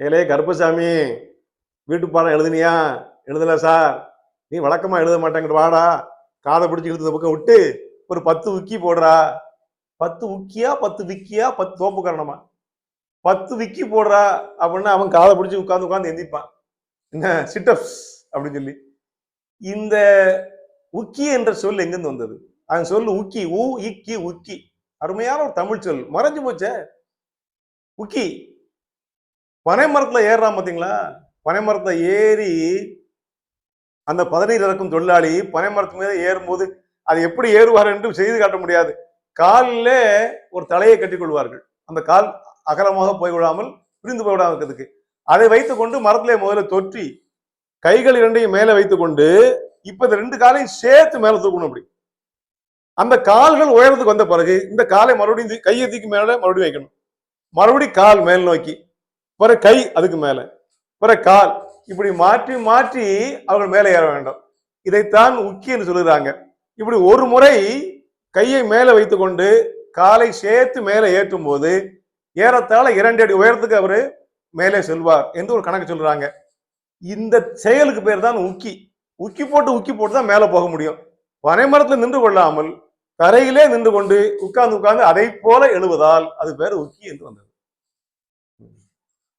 ஏலே கருப்பசாமி வீட்டு பாடம் எழுதுனியா? எழுதல சார். நீ வழக்கமா எழுத மாட்டேங்கிற வாடா. காதை பிடிச்சி இழுத்த பக்கம் விட்டு ஒரு பத்து விக்கி போடுறா. பத்து உக்கியா பத்து விக்கியா பத்து தோப்பு காரணமா? பத்து விக்கி போடுறா அப்படின்னா அவன் காதை பிடிச்சி உட்காந்து உட்காந்து எந்திப்பான் என்ன? சிட்டப்ஸ் அப்படின்னு சொல்லி. இந்த உக்கி என்ற சொல் எங்கிருந்து வந்தது? அந்த சொல் உக்கி ஊ இக்கி உக்கி. அருமையான ஒரு தமிழ் சொல். மறைஞ்சு போச்சே. உக்கி. பனை மரத்துல ஏறுறான் பார்த்தீங்களா பனை மரத்துல ஏறி அந்த பதனியில் இறக்கும் தொழிலாளி பனை மரத்து மீது ஏறும்போது அது எப்படி ஏறுவார் என்று செய்து காட்ட முடியாது. காலில் ஒரு தலையை கட்டிக்கொள்வார்கள் அந்த கால் அகலமாக போய்விடாமல் பிரிந்து போய்விடாமல் இருக்கிறதுக்கு. அதை வைத்துக்கொண்டு மரத்திலே முதல்ல தொற்றி கைகள் இரண்டையும் மேலே வைத்துக்கொண்டு இப்ப இந்த ரெண்டு காலையும் சேர்த்து மேல தூக்கணும் அப்படி. அந்த கால்கள் உயரத்துக்கு வந்த பிறகு இந்த காலை மறுபடியும் கையை தூக்கி மேல மறுபடியும் வைக்கணும். மறுபடியும் கால் மேல் நோக்கி. பிற கை அதுக்கு மேலே. பிற கால். இப்படி மாற்றி மாற்றி அவர்கள் மேலே ஏற வேண்டும். இதைத்தான் உக்கி என்று சொல்லுறாங்க இப்படி ஒரு முறை கையை மேலே வைத்துக்கொண்டு காலை சேர்த்து மேலே ஏற்றும் போது ஏறத்தாழ இரண்டு அடி உயரத்துக்கு அவர் மேலே செல்வார் என்று ஒரு கணக்கு சொல்றாங்க. இந்த செயலுக்கு பேர் தான் உக்கி. உக்கி போட்டு உக்கி போட்டு தான் மேலே போக முடியும். பனைமரத்தில் நின்று கொள்ளாமல் தரையிலே நின்று கொண்டு உட்கார்ந்து உட்கார்ந்து அதை போல எழுவதால் அது பேர் உக்கி என்று வந்தது.